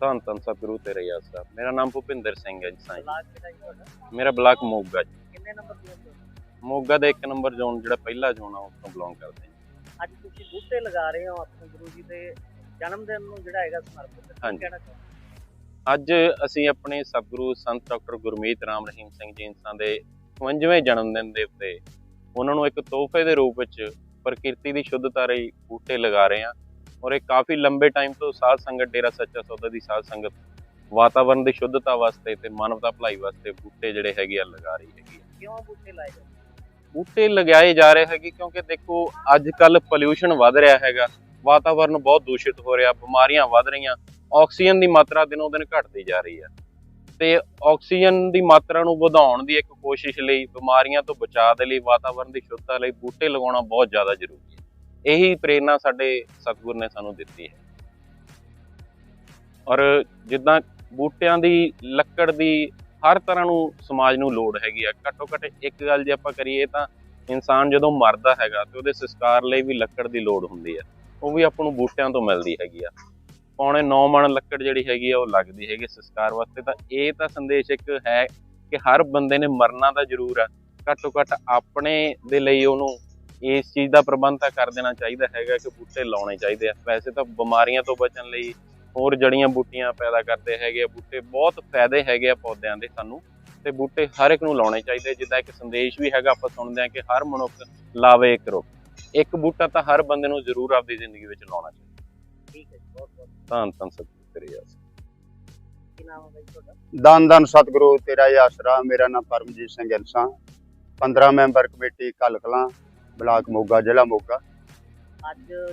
ਧੰਨ ਧੰਨ ਸਤਿਗੁਰੂ ਤੇਰੇ ਯਾਰ ਸਾਹਿਬ ਮੇਰਾ ਨਾਮ ਭੁਪਿੰਦਰ ਸਿੰਘ ਹੈ ਜੀ ਸਾਈਂ। ਮੇਰਾ ਬਲਾਕ ਮੋਗਾ ਜੀ। ਕਿੰਨੇ ਨੰਬਰ ਮੋਗਾ ਦਾ ਇੱਕ ਨੰਬਰ ਜ਼ੋਨ ਜਿਹੜਾ ਪਹਿਲਾ ਜ਼ੋਨ ਆ ਉਸ ਤੋਂ ਬਿਲੋਂਗ ਕਰਦੇ ਹਾਂ। ਅੱਜ ਤੁਸੀਂ ਬੂਟੇ ਲਗਾ ਰਹੇ ਹੋ ਆਪਣੇ ਗੁਰੂ ਜੀ ਦੇ ਜਨਮ ਦਿਨ ਨੂੰ ਜਿਹੜਾ ਹੈਗਾ ਸਮਰਪਿਤ। ਕਹਿਣਾ ਚਾਹੁੰਦੇ ਅੱਜ ਅਸੀਂ ਆਪਣੇ ਸਤਿਗੁਰੂ ਸੰਤ ਡਾਕਟਰ ਗੁਰਮੀਤ ਰਾਮ ਰਹੀਮ ਸਿੰਘ ਜੀ ਇੰਸਾਂ ਦੇ 55ਵੇਂ ਜਨਮ ਦਿਨ ਦੇ ਉੱਤੇ ਉਹਨਾਂ ਨੂੰ ਇੱਕ ਤੋਹਫੇ ਦੇ ਰੂਪ ਵਿੱਚ ਪ੍ਰਕਿਰਤੀ ਦੀ ਸ਼ੁੱਧਤਾ ਲਈ ਬੂਟੇ ਲਗਾ ਰਹੇ ਹਾਂ। ਔਰ ਇਹ ਕਾਫੀ ਲੰਬੇ ਟਾਈਮ ਤੋਂ ਸਾਧ ਸੰਗਤ ਡੇਰਾ ਸੱਚਾ ਸੌਦਾ ਦੀ ਸਾਧ ਸੰਗਤ ਵਾਤਾਵਰਣ ਦੀ ਸ਼ੁੱਧਤਾ ਵਾਸਤੇ ਤੇ ਮਾਨਵਤਾ ਭਲਾਈ ਵਾਸਤੇ ਬੂਟੇ ਜਿਹੜੇ ਹੈਗੇ ਆ ਲਗਾ ਰਹੀ ਹੈਗੀ। ਕਿਉਂ ਬੂਟੇ ਲਾਏ ਜਾਂਦੇ? ਬੂਟੇ ਲਗਾਏ ਜਾ ਰਹੇ ਹੈਗੇ ਕਿਉਂਕਿ ਦੇਖੋ ਅੱਜ ਕੱਲ ਪੋਲਿਊਸ਼ਨ ਵੱਧ ਰਿਹਾ ਹੈਗਾ ਵਾਤਾਵਰਨ ਬਹੁਤ ਦੂਸ਼ਿਤ ਹੋ ਰਿਹਾ ਬਿਮਾਰੀਆਂ ਵੱਧ ਰਹੀਆਂ ਆਕਸੀਜਨ ਦੀ ਮਾਤਰਾ ਦਿਨੋਂ ਦਿਨ ਘਟਦੀ ਜਾ ਰਹੀ ਹੈ ਤੇ ਆਕਸੀਜਨ ਦੀ ਮਾਤਰਾ ਨੂੰ ਵਧਾਉਣ ਦੀ ਇੱਕ ਕੋਸ਼ਿਸ਼ ਲਈ ਬਿਮਾਰੀਆਂ ਤੋਂ ਬਚਾਅ ਦੇ ਲਈ ਵਾਤਾਵਰਨ ਦੀ ਸ਼ੁੱਧਤਾ ਲਈ ਬੂਟੇ ਲਗਾਉਣਾ ਬਹੁਤ ਜ਼ਿਆਦਾ ਜ਼ਰੂਰੀ ਹੈ। ਇਹੀ ਪ੍ਰੇਰਣਾ ਸਾਡੇ ਸਤਿਗੁਰ ਨੇ ਸਾਨੂੰ ਦਿੱਤੀ ਹੈ। ਔਰ ਜਿੱਦਾਂ ਬੂਟਿਆਂ ਦੀ, ਲੱਕੜ ਦੀ ਹਰ ਤਰ੍ਹਾਂ ਨੂੰ ਸਮਾਜ ਨੂੰ ਲੋੜ ਹੈਗੀ ਆ। ਘੱਟੋ ਘੱਟ ਇੱਕ ਗੱਲ ਜੇ ਆਪਾਂ ਕਰੀਏ ਤਾਂ ਇਨਸਾਨ ਜਦੋਂ ਮਰਦਾ ਹੈਗਾ ਤੇ ਉਹਦੇ ਸੰਸਕਾਰ ਲਈ ਵੀ ਲੱਕੜ ਦੀ ਲੋੜ ਹੁੰਦੀ ਹੈ ਉਹ ਵੀ ਆਪਾਂ ਨੂੰ ਬੂਟਿਆਂ ਤੋਂ ਮਿਲਦੀ ਹੈਗੀ ਆ। ਪੌਣੇ 9 ਮਣ ਲੱਕੜ ਜਿਹੜੀ ਹੈਗੀ ਆ ਉਹ ਲੱਗਦੀ ਹੈਗੀ ਸੰਸਕਾਰ ਵਾਸਤੇ। ਤਾਂ ਇਹ ਤਾਂ ਸੰਦੇਸ਼ ਇੱਕ ਹੈ ਕਿ ਹਰ ਬੰਦੇ ਨੇ ਮਰਨਾ ਤਾਂ ਜ਼ਰੂਰ ਆ। ਘੱਟੋ ਘੱਟ ਆਪਣੇ ਦੇ ਲਈ ਉਹਨੂੰ ਇਸ ਚੀਜ਼ ਦਾ ਪ੍ਰਬੰਧ ਤਾਂ ਕਰ ਦੇਣਾ ਚਾਹੀਦਾ ਹੈਗਾ ਕਿ ਬੂਟੇ ਲਾਉਣੇ ਚਾਹੀਦੇ ਆ। ਵੈਸੇ ਤਾਂ ਬਿਮਾਰੀਆਂ ਤੋਂ ਬਚਣ ਲਈ ਹੋਰ ਜੜੀਆਂ ਬੂਟੀਆਂ ਪੈਦਾ ਕਰਦੇ ਹੈਗੇ ਆ। ਬੂਟੇ ਬਹੁਤ ਫਾਇਦੇ ਹੈਗੇ ਆ ਪੌਦਿਆਂ ਦੇ ਸਾਨੂੰ ਤੇ ਬੂਟੇ ਹਰ ਇੱਕ ਨੂੰ ਲਾਉਣੇ ਚਾਹੀਦੇ ਜਿੱਦਾਂ ਇੱਕ ਸੰਦੇਸ਼ ਵੀ ਹੈਗਾ ਆਪਾਂ ਸੁਣਦੇ ਆ ਕਿ ਹਰ ਮਨੁੱਖ ਲਾਵੇ ਇੱਕ ਰੁੱਖ। ਇੱਕ ਬੂਟਾ ਤਾਂ ਹਰ ਬੰਦੇ ਨੂੰ ਜ਼ਰੂਰ ਆਪਦੀ ਜ਼ਿੰਦਗੀ ਵਿੱਚ ਲਾਉਣਾ ਚਾਹੀਦਾ। ਠੀਕ ਹੈ ਜੀ, ਬਹੁਤ ਬਹੁਤ ਧੰਨ ਧੰਨ ਸਤਿਗੁਰੂ ਤੇਰੇ ਯਾਰ ਕੀ ਨਾਮ ਹੈ ਬਾਈ ਤੁਹਾਡਾ? ਦਾਨ ਦਾਨ ਸਤਿਗੁਰੂ ਤੇਰਾ ਹੀ ਆਸਰਾ। ਮੇਰਾ ਨਾਮ Paramjit Singh Insan 15 member committee Kalkalan. Block Moga ਜ਼ਿਲ੍ਹਾ ਮੋਗਾ। ਅੱਜ ਜੋ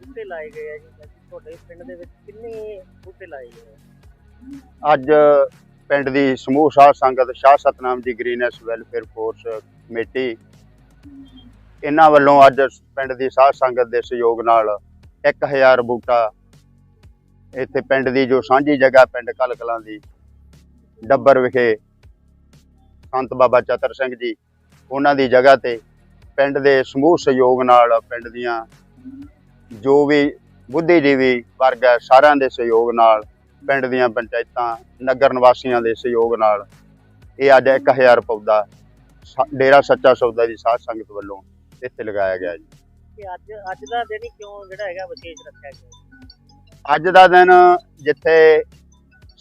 ਬੂਟੇ ਲਾਏ ਗਏ ਆ ਜੀ ਤੁਹਾਡੇ ਪਿੰਡ ਦੇ ਵਿੱਚ ਕਿੰਨੇ ਬੂਟੇ ਲਾਏ ਗਏ ਅੱਜ ਪਿੰਡ ਦੀ ਸਮੂਹ ਸਾਧ ਸੰਗਤ ਸ਼ਾਹ ਸਤਨਾਮ ਜੀ ਗ੍ਰੀਨੈਸ ਵੈਲਫੇਅਰ ਫੋਰਸ ਕਮੇਟੀ ਇਹਨਾਂ ਵੱਲੋਂ ਅੱਜ ਪਿੰਡ ਦੀ ਸਾਧ ਸੰਗਤ ਦੇ ਸਹਿਯੋਗ ਨਾਲ 1000 ਬੂਟਾ ਇੱਥੇ ਪਿੰਡ ਦੀ ਜੋ ਸਾਂਝੀ ਜਗ੍ਹਾ ਪਿੰਡ ਕਲਕਲਾਂ ਦੀ ਡੱਬਰ ਵਿਖੇ ਸੰਤ ਬਾਬਾ ਚਤਰ ਸਿੰਘ ਜੀ ਉਹਨਾਂ ਦੀ ਜਗ੍ਹਾ ਤੇ ਪਿੰਡ ਦੇ ਸਮੂਹ ਸਹਿਯੋਗ ਨਾਲ ਪਿੰਡ ਦੀਆਂ ਜੋ ਵੀ ਬੁੱਧੀਜੀਵੀ ਵਰਗ ਹੈ ਸਾਰਿਆਂ ਦੇ ਸਹਿਯੋਗ ਨਾਲ ਪਿੰਡ ਦੀਆਂ ਪੰਚਾਇਤਾਂ ਨਗਰ ਨਿਵਾਸੀਆਂ ਦੇ ਸਹਿਯੋਗ ਨਾਲ ਇਹ ਅੱਜ 1000 ਪੌਦਾ ਡੇਰਾ ਸੱਚਾ ਸੌਦਾ ਦੀ ਸਾਧ ਸੰਗਤ ਵੱਲੋਂ ਇੱਥੇ ਲਗਾਇਆ ਗਿਆ ਜੀ। ਕਿ ਅੱਜ ਅੱਜ ਦਾ ਦਿਨ ਕਿਉਂ ਜਿਹੜਾ ਹੈਗਾ ਵਿਸ਼ੇਸ਼ ਰੱਖਿਆ ਗਿਆ? ਅੱਜ ਦਾ ਦਿਨ ਜਿੱਥੇ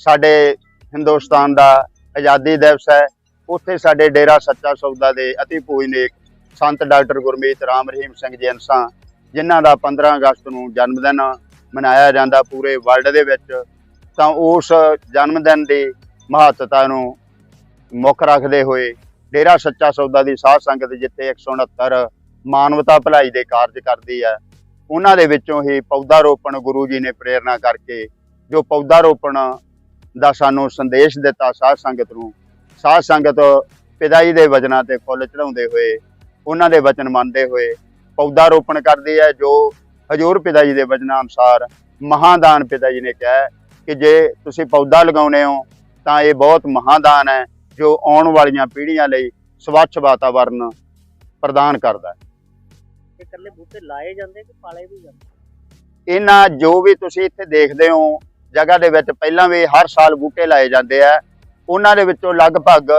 ਸਾਡੇ ਹਿੰਦੁਸਤਾਨ ਦਾ ਆਜ਼ਾਦੀ ਦਿਵਸ ਹੈ ਉੱਥੇ ਸਾਡੇ ਡੇਰਾ ਸੱਚਾ ਸੌਦਾ ਦੇ ਅਤੀ ਪੂਜਨੀਕ ਸੰਤ ਡਾਕਟਰ ਗੁਰਮੀਤ ਰਾਮ, ਰਹੀਮ ਸਿੰਘ ਜੀ ਅਨਸਾਂ ਜਿਨ੍ਹਾਂ ਦਾ 15 ਅਗਸਤ ਨੂੰ ਜਨਮ ਦਿਨ ਮਨਾਇਆ ਜਾਂਦਾ ਪੂਰੇ ਵਰਲਡ ਦੇ ਵਿੱਚ, ਤਾਂ ਉਸ ਜਨਮ ਦਿਨ ਦੀ ਮਹੱਤਤਾ ਨੂੰ ਮੁੱਖ ਰੱਖਦੇ ਹੋਏ ਡੇਰਾ ਸੱਚਾ ਸੌਦਾ ਦੀ ਸਾਧ ਸੰਗਤ ਜਿੱਥੇ 169 ਮਾਨਵਤਾ ਭਲਾਈ ਦੇ ਕਾਰਜ ਕਰਦੀ ਹੈ, ਉਹਨਾਂ ਦੇ ਵਿੱਚੋਂ ਹੀ ਪੌਦਾ ਰੋਪਣ ਗੁਰੂ ਜੀ ਨੇ ਪ੍ਰੇਰਣਾ ਕਰਕੇ, ਜੋ ਪੌਦਾ ਰੋਪਣ ਦਾ ਸਾਨੂੰ ਸੰਦੇਸ਼ ਦਿੱਤਾ ਸਾਧ ਸੰਗਤ ਨੂੰ, ਸਾਧ ਸੰਗਤ ਪਿਤਾ ਜੀ ਦੇ ਵਜ਼ਨਾਂ ਤੇ ਫੁੱਲ ਚੜਾਉਂਦੇ ਹੋਏ ਉਹਨਾਂ ਦੇ ਵਚਨ ਮੰਨਦੇ ਹੋਏ ਪੌਦਾ ਰੋਪਣ ਕਰਦੀ ਹੈ ਜੋ ਹਜੂਰ ਪਿਤਾ ਜੀ ਦੇ ਵਚਨਾਂ ਅਨੁਸਾਰ ਮਹਾਦਾਨ ਪਿਤਾ ਜੀ ਨੇ ਕਿਹਾ ਕਿ ਜੇ ਤੁਸੀਂ ਪੌਦਾ ਲਗਾਉਨੇ ਹੋ ਤਾਂ ਇਹ ਬਹੁਤ ਮਹਾਦਾਨ ਹੈ ਜੋ ਆਉਣ ਵਾਲੀਆਂ ਪੀੜ੍ਹੀਆਂ ਲਈ ਸਵੱਛ ਵਾਤਾਵਰਨ ਪ੍ਰਦਾਨ ਕਰਦਾ ਹੈ। ਇਕੱਲੇ ਬੂਟੇ ਲਾਏ ਜਾਂਦੇ ਕਿ ਪਾਲੇ ਵੀ ਜਾਂਦੇ? ਇਹਨਾਂ ਜੋ ਵੀ ਤੁਸੀਂ ਇੱਥੇ ਦੇਖਦੇ ਹੋ ਜਗ੍ਹਾ ਦੇ ਵਿੱਚ ਪਹਿਲਾਂ ਵੀ ਹਰ ਸਾਲ ਬੂਟੇ ਲਾਏ ਜਾਂਦੇ ਆ ਉਹਨਾਂ ਦੇ ਵਿੱਚੋਂ ਲਗਭਗ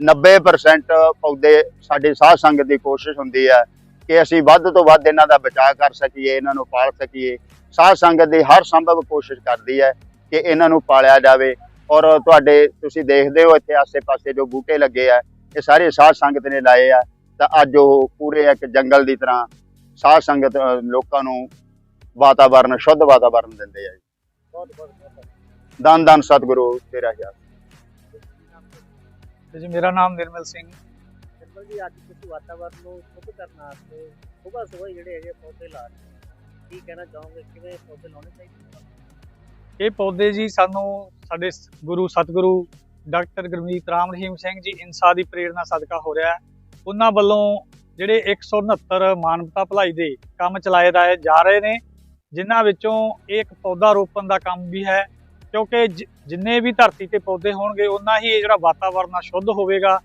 90% ਪੌਦੇ ਸਾਡੀ ਸਾਧ ਸੰਗਤ ਦੀ ਕੋਸ਼ਿਸ਼ ਹੁੰਦੀ ਹੈ ਕਿ ਅਸੀਂ ਵੱਧ ਤੋਂ ਵੱਧ ਇਹਨਾਂ ਦਾ ਬਚਾਅ ਕਰ ਸਕੀਏ ਇਹਨਾਂ ਨੂੰ ਪਾਲ ਸਕੀਏ। ਸਾਧ ਸੰਗਤ ਦੀ ਹਰ ਸੰਭਵ ਕੋਸ਼ਿਸ਼ ਕਰਦੀ ਹੈ ਕਿ ਇਹਨਾਂ ਨੂੰ ਪਾਲਿਆ ਜਾਵੇ। ਔਰ ਤੁਹਾਡੇ ਤੁਸੀਂ ਦੇਖਦੇ ਹੋ ਇੱਥੇ ਆਸੇ-ਪਾਸੇ ਜੋ ਬੂਟੇ ਲੱਗੇ ਆ ਇਹ ਸਾਰੇ ਸਾਧ ਸੰਗਤ ਨੇ ਲਾਏ ਆ। ਤਾਂ ਅੱਜ ਉਹ ਪੂਰੇ ਇੱਕ ਜੰਗਲ ਦੀ ਤਰ੍ਹਾਂ ਸਾਧ ਸੰਗਤ ਲੋਕਾਂ ਨੂੰ ਵਾਤਾਵਰਨ ਸ਼ੁੱਧ ਵਾਤਾਵਰਨ ਦਿੰਦੇ ਆ ਜੀ। ਬਹੁਤ ਬਹੁਤ ਧੰਨ ਧੰਨ ਸਤਿਗੁਰੂ ਤੇਰਾ ਹੀ ਤੇ ਜੀ ਮੇਰਾ ਨਾਮ ਨਿਰਮਲ ਸਿੰਘ ਸਿੰਪਲ ਜੀ ਅੱਜ ਤੁਸੀਂ ਵਾਤਾਵਰਨ ਨੂੰ ਸ਼ੁੱਧ ਕਰਨ ਵਾਸਤੇ ਸੁਬਹ ਸੁਬਹ ਜਿਹੜੇ ਹੈਗੇ ਪੌਦੇ ਲਾ ਰਹੇ ਹੋ। ਕੀ ਕਹਿਣਾ ਚਾਹੋਗੇ? ਕਿਵੇਂ ਪੌਦੇ ਲਾਉਣੇ ਚਾਹੀਦੇ ਇਹ ਪੌਦੇ ਜੀ ਸਾਨੂੰ ਸਾਡੇ ਗੁਰੂ ਸਤਿਗੁਰੂ ਡਾਕਟਰ ਗੁਰਮੀਤ ਰਾਮ ਰਹੀਮ ਸਿੰਘ ਜੀ ਇਨਸਾ ਦੀ ਪ੍ਰੇਰਣਾ ਸਦਕਾ ਹੋ ਰਿਹਾ ਹੈ। ਉਹਨਾਂ ਵੱਲੋਂ ਜਿਹੜੇ 169 ਮਾਨਵਤਾ ਭਲਾਈ ਦੇ ਕੰਮ ਚਲਾਏ ਜਾ ਰਹੇ ਨੇ ਜਿਨ੍ਹਾਂ ਵਿੱਚੋਂ ਇਹ ਇੱਕ ਪੌਦਾ ਰੋਪਣ ਦਾ ਕੰਮ ਵੀ ਹੈ। ਕਿਉਂਕਿ ਜ- ਜਿੰਨੇ ਵੀ ਧਰਤੀ ਤੇ ਪੌਦੇ ਹੋਣਗੇ ਉਨਾ ਹੀ ਇਹ ਜਿਹੜਾ ਵਾਤਾਵਰਨ ਆ ਸ਼ੁੱਧ ਹੋਵੇਗਾ।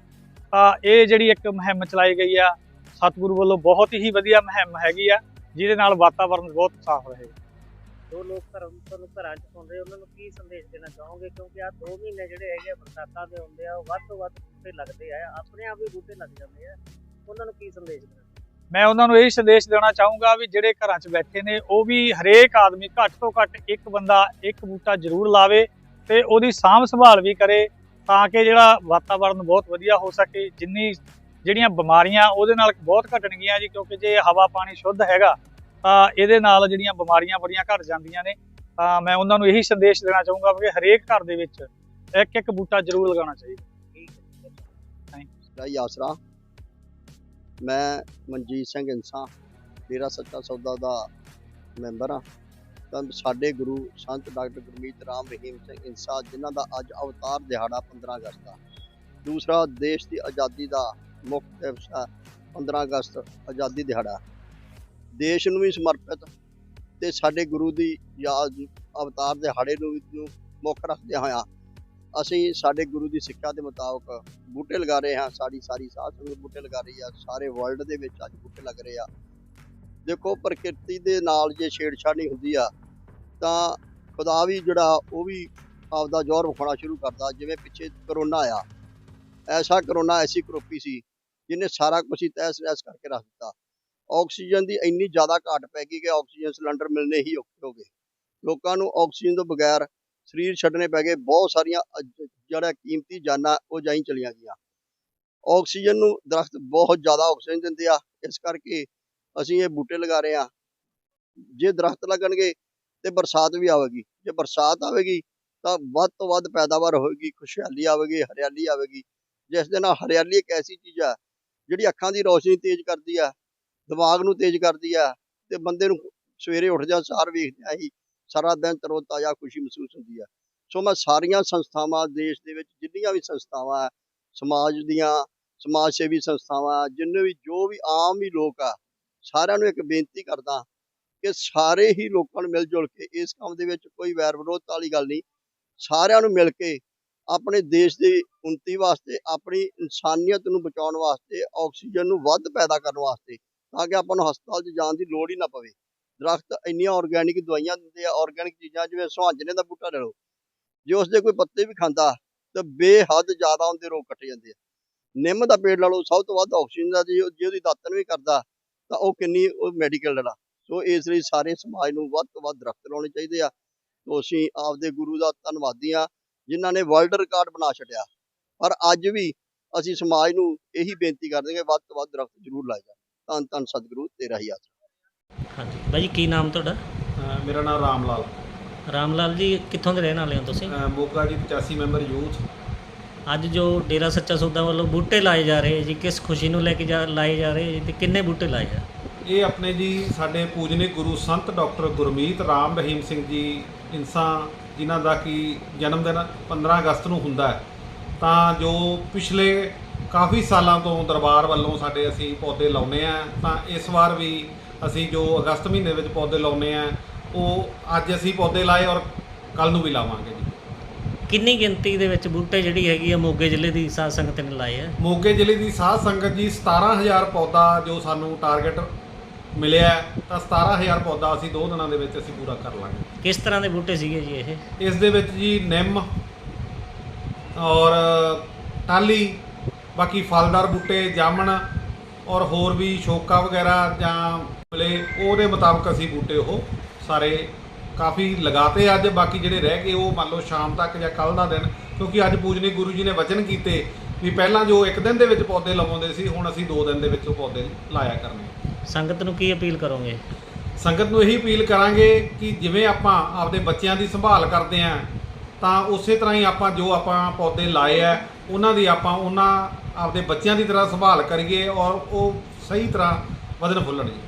ਤਾਂ ਇਹ ਜਿਹੜੀ ਇੱਕ ਮੁਹਿੰਮ ਚਲਾਈ ਗਈ ਆ, ਸਤਿਗੁਰੂ ਵੱਲੋਂ ਬਹੁਤ ਹੀ ਵਧੀਆ ਮੁਹਿੰਮ ਹੈਗੀ ਆ, ਜਿਹਦੇ ਨਾਲ ਵਾਤਾਵਰਨ ਬਹੁਤ ਸਾਫ਼ ਰਹੇ ਜੋ ਲੋਕ ਧਰਮ ਤੁਹਾਨੂੰ ਘਰਾਂ 'ਚ ਸੁਣ ਰਹੇ ਉਹਨਾਂ ਨੂੰ ਕੀ ਸੰਦੇਸ਼ ਦੇਣਾ ਚਾਹੋਗੇ? ਕਿਉਂਕਿ ਆ 2 ਮਹੀਨੇ ਜਿਹੜੇ ਹੈਗੇ ਆ ਬਰਸਾਤਾਂ ਦੇ ਹੁੰਦੇ ਆ, ਉਹ ਵੱਧ ਤੋਂ ਵੱਧ ਬੂਟੇ ਲੱਗਦੇ ਆ, ਆਪਣੇ ਆਪ ਹੀ ਬੂਟੇ ਲੱਗ ਜਾਂਦੇ ਆ। ਉਹਨਾਂ ਨੂੰ ਕੀ ਸੰਦੇਸ਼ ਦੇਣਾ? ਮੈਂ ਉਹਨਾਂ ਨੂੰ ਇਹ ਸੰਦੇਸ਼ ਦੇਣਾ ਚਾਹੂੰਗਾ ਵੀ ਜਿਹੜੇ ਘਰਾਂ 'ਚ ਬੈਠੇ ਨੇ ਉਹ ਵੀ ਹਰੇਕ ਆਦਮੀ ਘੱਟ ਤੋਂ ਘੱਟ ਇੱਕ ਬੰਦਾ ਇੱਕ ਬੂਟਾ ਜ਼ਰੂਰ ਲਾਵੇ ਤੇ ਉਹਦੀ ਸਾਂਭ ਸੰਭਾਲ ਵੀ ਕਰੇ ਤਾਂ ਕਿ ਜਿਹੜਾ ਵਾਤਾਵਰਨ ਬਹੁਤ ਵਧੀਆ ਹੋ ਸਕੇ ਜਿੰਨੀ ਜਿਹੜੀਆਂ ਬਿਮਾਰੀਆਂ ਉਹਦੇ ਨਾਲ ਬਹੁਤ ਘਟਣਗੀਆਂ ਜੀ ਕਿਉਂਕਿ ਜੇ ਹਵਾ ਪਾਣੀ ਸ਼ੁੱਧ ਹੈਗਾ ਤਾਂ ਇਹਦੇ ਨਾਲ ਜਿਹੜੀਆਂ ਬਿਮਾਰੀਆਂ ਬੜੀਆਂ ਘਟ ਜਾਂਦੀਆਂ ਨੇ। ਤਾਂ ਮੈਂ ਉਹਨਾਂ ਨੂੰ ਇਹੀ ਸੰਦੇਸ਼ ਦੇਣਾ ਚਾਹੂੰਗਾ ਕਿ ਹਰੇਕ ਘਰ ਦੇ ਵਿੱਚ ਇੱਕ ਇੱਕ ਬੂਟਾ ਜ਼ਰੂਰ ਲਗਾਉਣਾ ਚਾਹੀਦਾ। ਠੀਕ ਹੈ। ਦਾ ਹੀ ਆਸਰਾ ਮੈਂ ਮਨਜੀਤ ਸਿੰਘ ਇੰਸਾ ਡੇਰਾ ਸੱਚਾ ਸੌਦਾ ਦਾ ਮੈਂਬਰ ਹਾਂ। ਤਾਂ ਸਾਡੇ ਗੁਰੂ ਸੰਤ ਡਾਕਟਰ ਗੁਰਮੀਤ ਰਾਮ ਰਹੀਮ ਸਿੰਘ ਇੰਸਾ ਜਿਨ੍ਹਾਂ ਦਾ ਅੱਜ ਅਵਤਾਰ ਦਿਹਾੜਾ 15 ਅਗਸਤ ਦਾ। ਦੂਸਰਾ ਦੇਸ਼ ਦੀ ਆਜ਼ਾਦੀ ਦਾ ਮੁੱਖ ਦਿਵਸ ਹੈ 15 ਅਗਸਤ, ਆਜ਼ਾਦੀ ਦਿਹਾੜਾ। ਦੇਸ਼ ਨੂੰ ਵੀ ਸਮਰਪਿਤ ਤੇ ਸਾਡੇ ਗੁਰੂ ਦੀ ਯਾਦ ਅਵਤਾਰ ਦਿਹਾੜੇ ਨੂੰ ਨੂੰ ਮੁੱਖ ਰੱਖਦੇ ਹੋਇਆ ਅਸੀਂ ਸਾਡੇ ਗੁਰੂ ਦੀ ਸਿੱਖਿਆ ਦੇ ਮੁਤਾਬਕ ਬੂਟੇ ਲਗਾ ਰਹੇ ਹਾਂ, ਸਾਡੀ ਸਾਰੀ ਸਾਧ ਸੰਗਤ ਬੂਟੇ ਲਗਾ ਰਹੀ ਆ, ਸਾਰੇ ਵਰਲਡ ਦੇ ਵਿੱਚ ਅੱਜ ਬੂਟੇ ਲੱਗ ਰਹੇ ਆ। ਦੇਖੋ, ਪ੍ਰਕਿਰਤੀ ਦੇ ਨਾਲ ਜੇ ਛੇੜਛਾੜੀ ਹੁੰਦੀ ਆ, ਤਾਂ ਖੁਦਾ ਵੀ ਜਿਹੜਾ ਉਹ ਵੀ ਆਪਦਾ ਜ਼ੋਰ ਵਿਖਾਉਣਾ ਸ਼ੁਰੂ ਕਰਦਾ, ਜਿਵੇਂ ਪਿੱਛੇ ਕਰੋਨਾ ਆਇਆ। ਐਸਾ ਕਰੋਨਾ, ਐਸੀ ਕਰੋਪੀ ਸੀ ਜਿਹਨੇ ਸਾਰਾ ਕੁਝ ਹੀ ਤਹਿਸ ਨਹਿਸ ਕਰਕੇ ਰੱਖ ਦਿੱਤਾ। ਆਕਸੀਜਨ ਦੀ ਇੰਨੀ ਜ਼ਿਆਦਾ ਘਾਟ ਪੈ ਗਈ ਕਿ ਆਕਸੀਜਨ ਸਿਲੰਡਰ ਮਿਲਣੇ ਹੀ ਔਖੇ ਹੋ ਗਏ। ਲੋਕਾਂ ਨੂੰ ਆਕਸੀਜਨ ਤੋਂ ਬਗੈਰ ਸਰੀਰ ਛੱਡਣੇ ਪੈ ਗਏ, ਬਹੁਤ ਸਾਰੀਆਂ ਜਿਹੜਾ ਕੀਮਤੀ ਜਾਨਾਂ ਉਹ ਜਾਈ ਚਲੀਆਂ ਗਈਆਂ। ਆਕਸੀਜਨ ਨੂੰ ਦਰਖਤ ਬਹੁਤ ਜ਼ਿਆਦਾ ਆਕਸੀਜਨ ਦਿੰਦੇ ਆ, ਇਸ ਕਰਕੇ ਅਸੀਂ ਇਹ ਬੂਟੇ ਲਗਾ ਰਹੇ ਆ ਜੇ ਦਰਖਤ ਲੱਗਣਗੇ ਤੇ ਬਰਸਾਤ ਵੀ ਆਵੇਗੀ। ਜੇ ਬਰਸਾਤ ਆਵੇਗੀ ਤਾਂ ਵੱਧ ਤੋਂ ਵੱਧ ਪੈਦਾਵਾਰ ਹੋਏਗੀ ਖੁਸ਼ਹਾਲੀ ਆਵੇਗੀ, ਹਰਿਆਲੀ ਆਵੇਗੀ। ਜਿਸ ਦੇ ਨਾਲ ਹਰਿਆਲੀ ਇੱਕ ਐਸੀ ਚੀਜ਼ ਆ, ਜਿਹੜੀ ਅੱਖਾਂ ਦੀ ਰੋਸ਼ਨੀ ਤੇਜ਼ ਕਰਦੀ ਆ, ਦਿਮਾਗ ਨੂੰ ਤੇਜ਼ ਕਰਦੀ ਆ, ਤੇ ਬੰਦੇ ਨੂੰ ਸਵੇਰੇ ਉੱਠ ਜਾ ਸਾਰ ਵੇਖਦਿਆਂ ਹੀ ਸਾਰਾ ਦਿਨ ਤਰੋ ਤਾਜ਼ਾ ਖੁਸ਼ੀ ਮਹਿਸੂਸ ਹੁੰਦੀ ਹੈ ਸੋ ਮੈਂ ਸਾਰੀਆਂ ਸੰਸਥਾਵਾਂ ਦੇਸ਼ ਦੇ ਵਿੱਚ ਜਿੰਨੀਆਂ ਵੀ ਸੰਸਥਾਵਾਂ ਸਮਾਜ ਦੀਆਂ, ਸਮਾਜ ਸੇਵੀ ਸੰਸਥਾਵਾਂ, ਜਿੰਨੇ ਵੀ ਜੋ ਵੀ ਆਮ ਹੀ ਲੋਕ ਆ, ਸਾਰਿਆਂ ਨੂੰ ਇੱਕ ਬੇਨਤੀ ਕਰਦਾ ਕਿ ਸਾਰੇ ਹੀ ਲੋਕਾਂ ਨੂੰ ਮਿਲ ਜੁਲ ਕੇ ਇਸ ਕੰਮ ਦੇ ਵਿੱਚ ਕੋਈ ਵੈਰ ਵਿਰੋਧ ਵਾਲੀ ਗੱਲ ਨਹੀਂ। ਸਾਰਿਆਂ ਨੂੰ ਮਿਲ ਕੇ ਆਪਣੇ ਦੇਸ਼ ਦੀ ਉન્નਤੀ ਵਾਸਤੇ, ਆਪਣੀ ਇਨਸਾਨੀਅਤ ਨੂੰ ਬਚਾਉਣ ਵਾਸਤੇ, ਆਕਸੀਜਨ ਨੂੰ ਵੱਧ ਪੈਦਾ ਕਰਨ ਵਾਸਤੇ, ਤਾਂ ਕਿ ਆਪਾਂ ਨੂੰ ਹਸਪਤਾਲ 'ਚ ਜਾਣ ਦੀ ਲੋੜ ਹੀ ਨਾ ਪਵੇ। ਦਰਖਤ ਇੰਨੀਆਂ ਆਰਗੈਨਿਕ ਦਵਾਈਆਂ ਦਿੰਦੇ ਆ ਆਰਗੈਨਿਕ ਚੀਜ਼ਾਂ, ਜਿਵੇਂ ਸੁਹਾਂਜਣੇ ਦਾ ਬੂਟਾ ਲੈ ਲਓ, ਜੇ ਉਸਦੇ ਕੋਈ ਪੱਤੇ ਵੀ ਖਾਂਦਾ ਤਾਂ ਬੇਹੱਦ ਜ਼ਿਆਦਾ ਉਹਦੇ ਰੋਗ ਕੱਟ ਜਾਂਦੇ ਆ। ਨਿੰਮ ਦਾ ਪੇੜ ਲਾ ਲਓ, ਸਭ ਤੋਂ ਵੱਧ ਆਕਸੀਜਨ ਦਾ ਜੇ ਜੇ ਉਹਦੀ ਦਾਤਨ ਵੀ ਕਰਦਾ ਤਾਂ ਉਹ ਕਿੰਨੀ ਉਹ ਮੈਡੀਕਲ ਲੜਾ ਸੋ ਇਸ ਲਈ ਸਾਰੇ ਸਮਾਜ ਨੂੰ ਵੱਧ ਤੋਂ ਵੱਧ ਦਰਖਤ ਲਾਉਣੇ ਚਾਹੀਦੇ ਆ। ਤੋਂ ਅਸੀਂ ਆਪਦੇ ਗੁਰੂ ਦਾ ਧੰਨਵਾਦੀ ਆ, ਜਿਨ੍ਹਾਂ ਨੇ ਵਰਲਡ ਰਿਕਾਰਡ ਬਣਾ ਛੱਡਿਆ। ਪਰ ਅੱਜ ਵੀ ਅਸੀਂ ਸਮਾਜ ਨੂੰ ਇਹੀ ਬੇਨਤੀ ਕਰਦੇ ਹਾਂ ਕਿ ਵੱਧ ਤੋਂ ਵੱਧ ਦਰਖਤ ਜ਼ਰੂਰ ਲਾਏ ਜਾਣ। ਧੰਨ ਧੰਨ ਸਤਿਗੁਰੂ, ਤੇਰਾ ਹੀ ਆਸਰਾ। ਹਾਂਜੀ। ਭਾਜੀ ਕੀ ਨਾਮ ਤੁਹਾਡਾ? ਮੇਰਾ ਨਾਮ ਰਾਮ ਲਾਲ। ਰਾਮ ਲਾਲ ਜੀ ਕਿੱਥੋਂ ਦੇ ਰਹਿਣ ਵਾਲੇ ਹੋ ਤੁਸੀਂ? ਮੋਗਾ ਜੀ 85 ਮੈਂਬਰ ਯੂਥ। ਅੱਜ ਜੋ ਡੇਰਾ ਸੱਚਾ ਸੌਦਾ ਵੱਲੋਂ ਬੂਟੇ ਲਾਏ ਜਾ ਰਹੇ ਜੀ ਕਿਸ ਖੁਸ਼ੀ ਨੂੰ ਲੈ ਕੇ ਜਾ ਲਾਏ ਜਾ ਰਹੇ ਜੀ ਤੇ ਕਿੰਨੇ ਬੂਟੇ ਲਾਏ ਆ ਇਹ ਆਪਣੇ ਜੀ ਸਾਡੇ ਪੂਜਨੀਕ ਗੁਰੂ ਸੰਤ ਡਾਕਟਰ ਗੁਰਮੀਤ ਰਾਮ ਰਹੀਮ ਸਿੰਘ ਜੀ ਇਨਸਾ ਜਿਨ੍ਹਾਂ ਦਾ ਕਿ ਜਨਮ ਦਿਨ 15 ਅਗਸਤ ਨੂੰ ਹੁੰਦਾ ਹੈ ਤਾਂ ਜੋ ਪਿਛਲੇ ਕਾਫੀ ਸਾਲਾਂ ਤੋਂ ਦਰਬਾਰ ਵੱਲੋਂ ਸਾਡੇ ਅਸੀਂ ਪੌਦੇ ਲਾਉਨੇ ਆ ਤਾਂ ਇਸ ਵਾਰ ਵੀ ਅਸੀਂ ਜੋ ਅਗਸਤ ਮਹੀਨੇ ਵਿੱਚ ਪੌਦੇ ਲਾਉਨੇ ਆ ਉਹ ਅੱਜ ਅਸੀਂ ਪੌਦੇ ਲਾਏ ਔਰ ਕੱਲ ਨੂੰ ਵੀ ਲਾਵਾਂਗੇ ਜੀ। ਕਿੰਨੀ ਗਿਣਤੀ ਦੇ ਵਿੱਚ ਬੂਟੇ ਜਿਹੜੀ ਹੈਗੀ ਆ ਮੋਗੇ ਜ਼ਿਲ੍ਹੇ ਦੀ ਸਾਧ ਸੰਗਤ ਨੇ ਲਾਏ ਆ? ਮੋਗੇ ਜ਼ਿਲ੍ਹੇ ਦੀ ਸਾਧ ਸੰਗਤ ਜੀ 17000 ਪੌਦਾ ਜੋ ਸਾਨੂੰ ਟਾਰਗੇਟ ਮਿਲਿਆ ਹੈ, ਤਾਂ 17000 ਪੌਦਾ ਅਸੀਂ 2 ਦਿਨਾਂ ਦੇ ਵਿੱਚ ਅਸੀਂ ਪੂਰਾ ਕਰ ਲਾਂਗੇ। ਕਿਸ ਤਰ੍ਹਾਂ ਦੇ ਬੂਟੇ ਸੀਗੇ ਜੀ ਇਹ? ਇਸ ਦੇ ਵਿੱਚ ਜੀ ਨਿੰਮ ਔਰ ਟਾਲੀ ਬਾਕੀ ਫਲਦਾਰ ਬੂਟੇ ਜਾਮਣ ਔਰ ਹੋਰ ਵੀ ਸ਼ੋਕਾ ਵਗੈਰਾ ਜਾਂ ਮਿਲੇ ਉਹਦੇ ਮੁਤਾਬਕ ਅਸੀਂ ਬੂਟੇ ਉਹ ਸਾਰੇ ਕਾਫੀ ਲਗਾਤੇ ਅੱਜ। ਬਾਕੀ ਜਿਹੜੇ ਰਹਿ ਗਏ ਉਹ ਮੰਨ ਲਓ ਸ਼ਾਮ ਤੱਕ ਜਾਂ ਕੱਲ ਦਾ ਦਿਨ ਕਿਉਂਕਿ ਅੱਜ ਪੂਜਨੀ ਗੁਰੂ ਜੀ ਨੇ ਵਚਨ ਕੀਤੇ ਵੀ ਪਹਿਲਾਂ ਜੋ ਇੱਕ ਦਿਨ ਦੇ ਵਿੱਚ ਪੌਦੇ ਲਗਾਉਂਦੇ ਸੀ ਹੁਣ ਅਸੀਂ ਦੋ ਦਿਨ ਦੇ ਵਿੱਚ ਉਹ ਪੌਦੇ ਲਾਇਆ ਕਰਨੇ ਸੰਗਤ ਨੂੰ ਕੀ ਅਪੀਲ ਕਰੋਗੇ? ਸੰਗਤ ਨੂੰ ਇਹੀ ਅਪੀਲ ਕਰਾਂਗੇ ਕਿ ਜਿਵੇਂ ਆਪਾਂ ਆਪਦੇ ਬੱਚਿਆਂ ਦੀ ਸੰਭਾਲ ਕਰਦੇ ਆਂ ਤਾਂ ਉਸੇ ਤਰ੍ਹਾਂ ਹੀ ਆਪਾਂ ਜੋ ਆਪਾਂ ਪੌਦੇ ਲਾਏ ਆ ਉਹਨਾਂ ਦੀ ਆਪਾਂ ਉਹਨਾਂ ਆਪਦੇ ਬੱਚਿਆਂ ਦੀ ਤਰ੍ਹਾਂ ਸੰਭਾਲ ਕਰੀਏ ਔਰ ਉਹ ਸਹੀ ਤਰ੍ਹਾਂ ਵਧਣ ਫੁੱਲਣ ਜੀ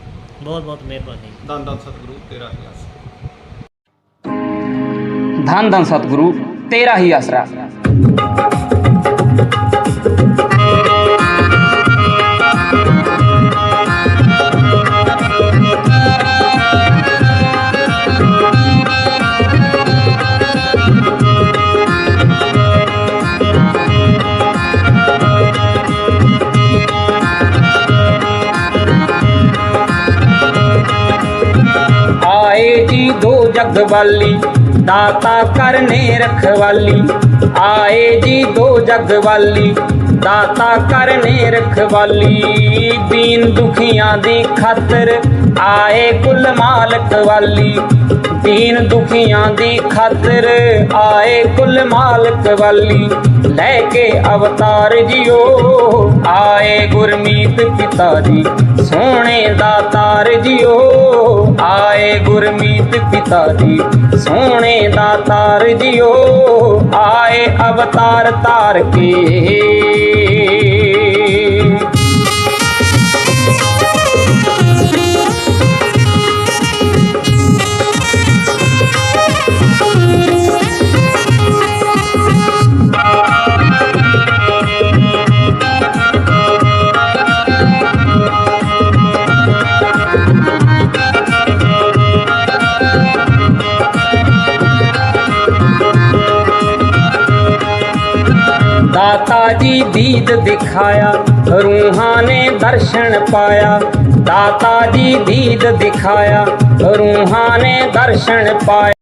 ਬਹੁਤ ਬਹੁਤ ਮਿਹਰਬਾਨੀ। ਧੰਨ ਧੰਨ ਸਤਿਗੁਰੂ ਤੇਰਾ ਹੀ ਆਸ ਧੰਨ ਧੰਨ ਸਤਿਗੁਰੂ ਤੇਰਾ ਹੀ ਆਸਰਾ। ਵਾਲੀ ਦਾਤਾ ਕਰਨੇ ਰਖਵਾਲੀ, ਆਏ ਜੀ ਦੋ ਜਗ ਵਾਲੀ ਦਾਤਾ ਕਰਨੇ ਰਖਵਾਲੀ। ਦੀਨ ਦੁਖੀਆਂ ਦੀ ਖਾਤਰ ਆਏ ਕੁੱਲ ਮਾਲਕ ਵਾਲੀ। ਦੀਨ ਦੁਖੀਆਂ ਦੀ ਖਾਤਰ ਆਏ ਕੁੱਲ ਮਾਲਕ ਵਾਲੀ। ਲੈ ਕੇ ਅਵਤਾਰ ਜਿਓ ਆਏ ਗੁਰਮੀਤ ਪਿਤਾ ਜੀ, ਸੋਹਣੇ ਦਾਤਾਰ ਜਿਓ। ਆਏ ਗੁਰਮੀਤ ਪਿਤਾ ਜੀ, ਸੋਹਣੇ ਦਾਤਾਰ ਜਿਓ। ਆਏ ਅਵਤਾਰ ਤਾਰ ਕੇ। ਜੀ ਦੀਦ ਦਿਖਾਇਆ, ਰੂਹਾਂ ਨੇ ਦਰਸ਼ਨ ਪਾਇਆ। ਦਾਤਾ ਜੀ ਦੀਦ ਦਿਖਾਇਆ, ਰੂਹਾਂ ਨੇ ਦਰਸ਼ਨ ਪਾਇਆ।